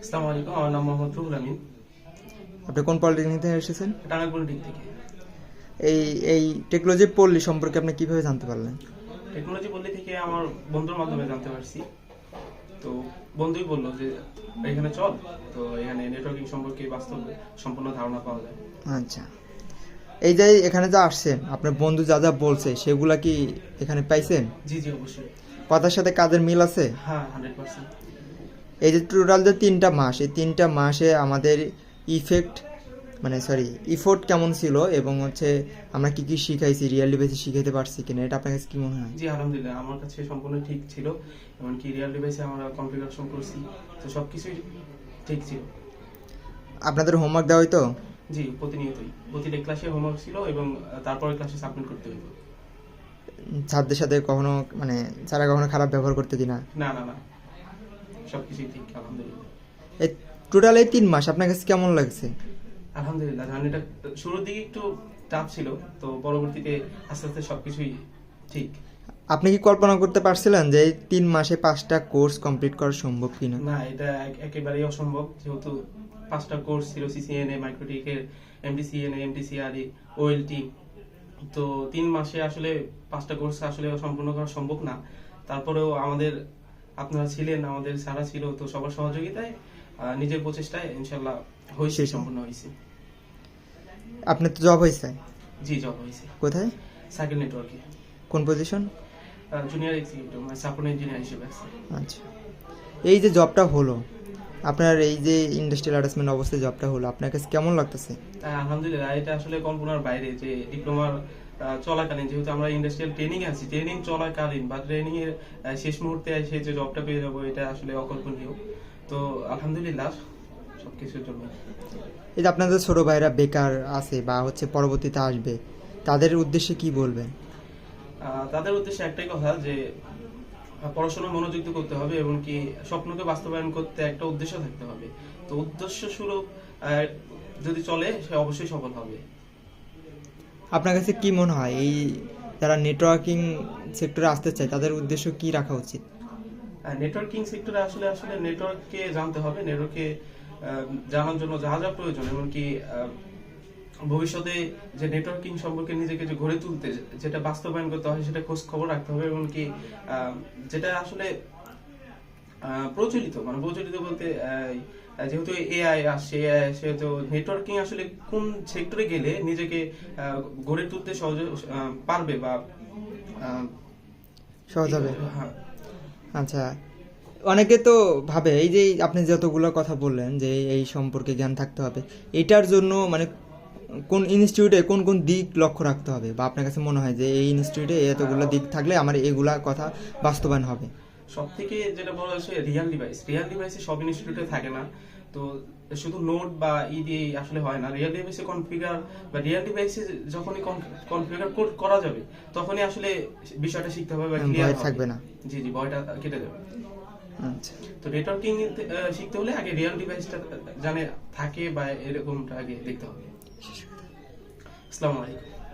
আসসালামু আলাইকুম আমার নাম মোহাম্মদ রুহুল আমিন। আপনি কোন পলিটেকনিক থেকে এসেছেন? টাঙ্গাইল থেকে। এই এই টেকনোলজি পল্লী সম্পর্কে আপনি কীভাবে জানতে পারলেন? টেকনোলজি পল্লী থেকে আমার বন্ধুর মাধ্যমে জানতে পারছি। তো বন্ধুই বলল যে এখানে চল। তো এখানে নেটওয়ার্কিং সম্পর্কে বাস্তব সম্পূর্ণ ধারণা পাওয়া যায়। আচ্ছা। এই যে এখানে যা আসছেন আপনার বন্ধু যা যা বলছে সেগুলা কি এখানে পাইছেন? জি জি অবশ্যই। কথার সাথে কাজের মিল আছে? হ্যাঁ হান্ড্রেড পার্সেন্ট এই যে টোটাল যে তিনটা মাস এই তিনটা মাসে আমাদের ইফেক্ট মানে সরি ইফোর্ট কেমন ছিল এবং হচ্ছে আমরা কি কি শিখাইছি রিয়েলি বেসে শিখাইতে পারছি কিনা এটা আপনার কাছে কি মনে হয়? জি আলহামদুলিল্লাহ আমার কাছে সম্পূর্ণ ঠিক ছিল। এমনকি রিয়াল ডিভাইসে আমরা কনফিগারেশন করছি তো সব কিছুই ঠিক ছিল। আপনাদের হোমওয়ার্ক দেওয়া হয়তো জি প্রতিনিয়তই। প্রতিটা ক্লাসে হোমওয়ার্ক ছিল এবং তারপরে ক্লাসে সাবমিট করতে হইতো। ছাত্রদের সাথে কখনো মানে যারা কখনো খারাপ ব্যবহার করতে কিনা? না না না। সব কিছুই ঠিক আলহামদুলিল্লাহ। এই টোটাল এই তিন মাস আপনার কাছে কেমন লাগছে? আলহামদুলিল্লাহ জার্নিটা শুরুর দিকে একটু টাফ ছিল তো পরবর্তীতে আস্তে আস্তে সবকিছুই ঠিক। আপনি কি কল্পনা করতে পারছিলেন যে এই তিন মাসে পাঁচটা কোর্স কমপ্লিট করা সম্ভব কিনা? না এটা এক- একেবারেই অসম্ভব যেহেতু পাঁচটা কোর্স ছিল সিসিএনএ মাইক্রোটিকের এমডিসিএনএ এমডিসিআরই ওএলটি তো তিন মাসে আসলে পাঁচটা কোর্স আসলে সম্পূর্ণ করা সম্ভব না। তারপরেও আমাদের আপনারা ছিলেন আমাদের সারা ছিল তো সবার সহযোগিতায় নিজের প্রচেষ্টায় ইনশাল্লাহ হয়েছে সম্পূর্ণ হয়েছে। আপনার তো জব হয়েছে? জি জব হয়েছে। কোথায়? সাইকেল নেটওয়ার্কে কোন পজিশন জুনিয়র এক্সিকিউটিভ মানে সাপোর্ট ইঞ্জিনিয়ার হিসেবে আচ্ছা। এই যে জবটা হলো আপনার এই যে ইন্ডাস্ট্রিয়াল অ্যাটাচমেন্ট অবস্থায় জবটা হলো আপনার কাছে কেমন লাগতেছে? আলহামদুলিল্লাহ এটা আসলে কল্পনার বাইরে যে ডিপ্লোমার চলাকালীন যেহেতু আমরা ইন্ডাস্ট্রিয়াল ট্রেনিং আছি ট্রেনিং চলাকালীন বা ট্রেনিং এর শেষ মুহূর্তে এসে যে জবটা পেয়ে যাব এটা আসলে অকল্পনীয়। তো আলহামদুলিল্লাহ সবকিছুর জন্য। এই যে আপনাদের ছোট ভাইরা বেকার আছে বা হচ্ছে পরবর্তীতে আসবে তাদের উদ্দেশ্যে কি বলবেন? তাদের উদ্দেশ্যে একটাই কথা যে পড়াশোনা মনোযুক্ত করতে হবে এবং কি স্বপ্নকে বাস্তবায়ন করতে একটা উদ্দেশ্য থাকতে হবে। তো উদ্দেশ্য সুলভ যদি চলে সে অবশ্যই সফল হবে। আপনার কাছে কি মনে হয়? এই যারা নেটওয়ার্কিং সেক্টরে আসতে চায় তাদের উদ্দেশ্য কি রাখা উচিত? নেটওয়ার্কিং সেক্টরে আসলে আসলে নেটওয়ার্ককে জানতে হবে। নেটওয়ার্কে জানার জন্য যা যা প্রয়োজন এমনকি ভবিষ্যতে যে নেটওয়ার্কিং সম্পর্কে নিজেকে যে গড়ে তুলতে যেটা বাস্তবায়ন করতে হয় সেটা খোঁজ খবর রাখতে হবে এমনকি আহ, যেটা আসলে প্রচলিত মানে প্রচলিত বলতে যেহেতু এআই আসছে এআই আসছে তো নেটওয়ার্কিং আসলে কোন সেক্টরে গেলে নিজেকে গড়ে তুলতে সহজে পারবে বা সহজ হবে। হ্যাঁ। আচ্ছা অনেকে তো ভাবে এই যে আপনি যতগুলো কথা বললেন যে এই সম্পর্কে জ্ঞান থাকতে হবে এটার জন্য মানে কোন ইনস্টিটিউটে কোন কোন দিক লক্ষ্য রাখতে হবে? বা আপনার কাছে মনে হয় যে এই ইনস্টিটিউটে এতগুলো দিক থাকলে আমার এগুলা কথা বাস্তবায়ন হবে? সব থেকে যেটা বলা হচ্ছে রিয়াল ডিভাইস রিয়াল ডিভাইসে সব ইনস্টিটিউটে থাকে না। তো শুধু নোট বা ই দিয়ে আসলে হয় না। রিয়াল ডিভাইসে কনফিগার বা রিয়াল ডিভাইসে যখনই কনফিগার করা যাবে তখনই আসলে বিষয়টা শিখতে হবে বা ক্লিয়ার থাকবে না। জি জি ভয়টা কেটে যাবে। আচ্ছা। তো নেটওয়ার্কিং শিখতে হলে আগে রিয়াল ডিভাইসটা জানে থাকে বা এরকমটা আগে দেখতে হবে। আসসালামু আলাইকুম।